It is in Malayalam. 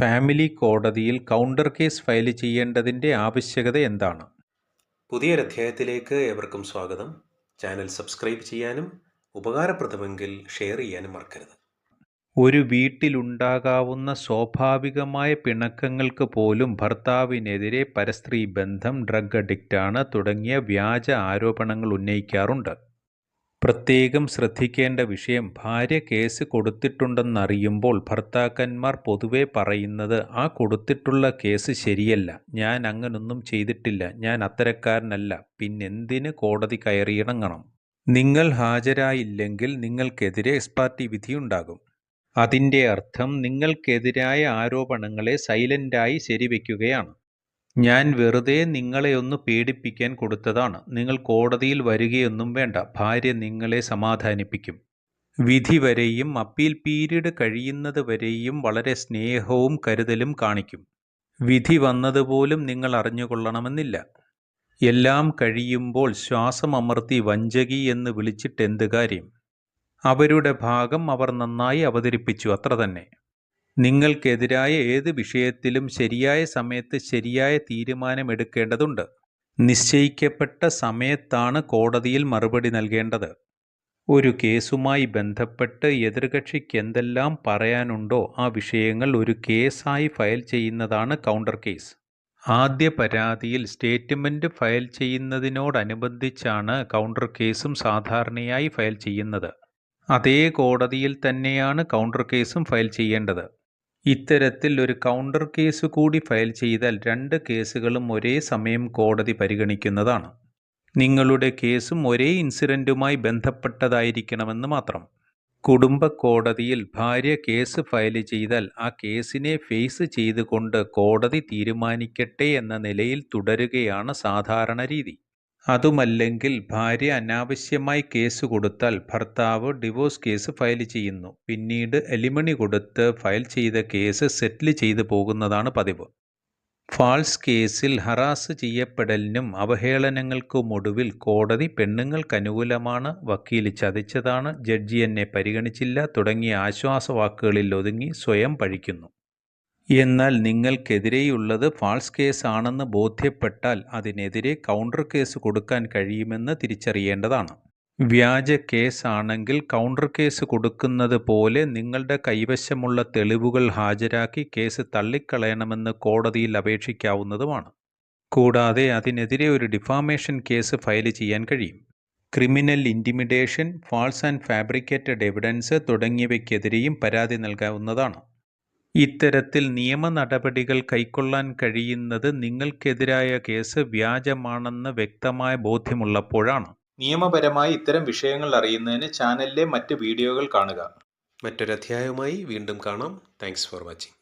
ഫാമിലി കോടതിയിൽ കൗണ്ടർ കേസ് ഫയൽ ചെയ്യേണ്ടതിന്റെ ആവശ്യകത എന്താണ്? പുതിയൊരു അധ്യായത്തിലേക്ക് ഏവർക്കും സ്വാഗതം. ചാനൽ സബ്സ്ക്രൈബ് ചെയ്യാനും ഉപകാരപ്രദമെങ്കിൽ ഷെയർ ചെയ്യാനും മറക്കരുത്. ഒരു വീട്ടിലുണ്ടാകാവുന്ന സ്വാഭാവികമായ പിണക്കങ്ങൾക്ക് പോലും ഭർത്താവിനെതിരെ പരസ്ത്രീ ബന്ധം ഡ്രഗ് അഡിക്റ്റാണ് തുടങ്ങിയ വ്യാജ ആരോപണങ്ങൾ ഉന്നയിക്കാറുണ്ട്. പ്രത്യേകം ശ്രദ്ധിക്കേണ്ട വിഷയം ഭാര്യ കേസ് കൊടുത്തിട്ടുണ്ടെന്നറിയുമ്പോൾ ഭർത്താക്കന്മാർ പൊതുവെ പറയുന്നത് ആ കൊടുത്തിട്ടുള്ള കേസ് ശരിയല്ല. ഞാൻ അങ്ങനൊന്നും ചെയ്തിട്ടില്ല. ഞാൻ അത്തരക്കാരനല്ല. പിന്നെന്തിന് കോടതി കയറിയിറങ്ങണം? നിങ്ങൾ ഹാജരായില്ലെങ്കിൽ നിങ്ങൾക്കെതിരെ എക്സ്പാർട്ടി വിധിയുണ്ടാകും. അതിന്റെ അർത്ഥം നിങ്ങൾക്കെതിരായ ആരോപണങ്ങളെ സൈലന്റായി ശരിവെക്കുകയാണ്. ഞാൻ വെറുതെ നിങ്ങളെ ഒന്ന് പേടിപ്പിക്കാൻ കൊടുത്തതാണ്. നിങ്ങൾ കോടതിയിൽ വരികയൊന്നും വേണ്ട. ഭാര്യ നിങ്ങളെ സമാധാനിപ്പിക്കും. വിധി വരെയും അപ്പീൽ പീരീഡ് കഴിയുന്നത് വരെയും വളരെ സ്നേഹവും കരുതലും കാണിക്കും. വിധി വന്നതുപോലും നിങ്ങൾ അറിഞ്ഞുകൊള്ളണമെന്നില്ല. എല്ലാം കഴിയുമ്പോൾ ശ്വാസം അമർത്തി വഞ്ചകി എന്ന് വിളിച്ചിട്ടെന്ത് കാര്യം? അവരുടെ ഭാഗം അവർ നന്നായി അവതരിപ്പിച്ചു. അത്ര തന്നെ. നിങ്ങൾക്കെതിരായ ഏത് വിഷയത്തിലും ശരിയായ സമയത്ത് ശരിയായ തീരുമാനമെടുക്കേണ്ടതുണ്ട്. നിശ്ചയിക്കപ്പെട്ട സമയത്താണ് കോടതിയിൽ മറുപടി നൽകേണ്ടത്. ഒരു കേസുമായി ബന്ധപ്പെട്ട് എതിർകക്ഷിക്ക് എന്തെല്ലാം പറയാനുണ്ടോ ആ വിഷയങ്ങൾ ഒരു കേസായി ഫയൽ ചെയ്യുന്നതാണ് കൗണ്ടർ കേസ്. ആദ്യ പരാതിയിൽ സ്റ്റേറ്റ്മെന്റ് ഫയൽ ചെയ്യുന്നതിനോടനുബന്ധിച്ചാണ് കൗണ്ടർ കേസും സാധാരണയായി ഫയൽ ചെയ്യുന്നത്. അതേ കോടതിയിൽ തന്നെയാണ് കൗണ്ടർ കേസും ഫയൽ ചെയ്യേണ്ടത്. ഇത്തരത്തിൽ ഒരു കൗണ്ടർ കേസ് കൂടി ഫയൽ ചെയ്താൽ രണ്ട് കേസുകളും ഒരേ സമയം കോടതി പരിഗണിക്കുന്നതാണ്. നിങ്ങളുടെ കേസും ഒരേ ഇൻസിഡന്റുമായി ബന്ധപ്പെട്ടതായിരിക്കണമെന്ന് മാത്രം. കുടുംബ കോടതിയിൽ ഭാര്യ കേസ് ഫയൽ ചെയ്താൽ ആ കേസിനെ ഫേസ് ചെയ്തുകൊണ്ട് കോടതി തീരുമാനിക്കട്ടെ എന്ന നിലയിൽ തുടരുകയാണ് സാധാരണ രീതി. അതുമല്ലെങ്കിൽ ഭാര്യ അനാവശ്യമായി കേസ് കൊടുത്താൽ ഭർത്താവ് ഡിവോഴ്സ് കേസ് ഫയൽ ചെയ്യുന്നു. പിന്നീട് എലിമണി കൊടുത്ത് ഫയൽ ചെയ്ത കേസ് സെറ്റിൽ ചെയ്തു പോകുന്നതാണ് പതിവ്. ഫാൾസ് കേസിൽ ഹറാസ് ചെയ്യപ്പെടലിനും അവഹേളനങ്ങൾക്കുമൊടുവിൽ കോടതി പെണ്ണുങ്ങൾക്ക് അനുകൂലമാണ് വക്കീൽ ചതിച്ചതാണ്. ജഡ്ജി എന്നെ പരിഗണിച്ചില്ല. തുടങ്ങിയ ആശ്വാസവാക്കുകളിൽ ഒതുങ്ങി സ്വയം പഴിക്കുന്നു. എന്നാൽ നിങ്ങൾക്കെതിരെയുള്ളത് ഫാൾസ് കേസ് ആണെന്ന് ബോധ്യപ്പെട്ടാൽ അതിനെതിരെ കൗണ്ടർ കേസ് കൊടുക്കാൻ കഴിയുമെന്ന് തിരിച്ചറിയേണ്ടതാണ്. വ്യാജ കേസാണെങ്കിൽ കൗണ്ടർ കേസ് കൊടുക്കുന്നത് പോലെ നിങ്ങളുടെ കൈവശമുള്ള തെളിവുകൾ ഹാജരാക്കി കേസ് തള്ളിക്കളയണമെന്ന് കോടതിയിൽ അപേക്ഷിക്കാവുന്നതുമാണ്. കൂടാതെ അതിനെതിരെ ഒരു ഡിഫാമേഷൻ കേസ് ഫയൽ ചെയ്യാൻ കഴിയും. Criminal intimidation false and fabricated evidence തുടങ്ങിയവയ്ക്കെതിരെയും പരാതി നൽകാവുന്നതാണ്. ഇത്തരത്തിൽ നിയമ നടപടികൾ കൈക്കൊള്ളാൻ കഴിയുന്നത് നിങ്ങൾക്കെതിരായ കേസ് വ്യാജമാണെന്ന് വ്യക്തമായ ബോധ്യമുള്ളപ്പോഴാണ്. നിയമപരമായി ഇത്തരം വിഷയങ്ങൾ അറിയുന്നതിന് ചാനലിലെ മറ്റ് വീഡിയോകൾ കാണുക. മറ്റൊരധ്യായവുമായി വീണ്ടും കാണാം. Thanks for watching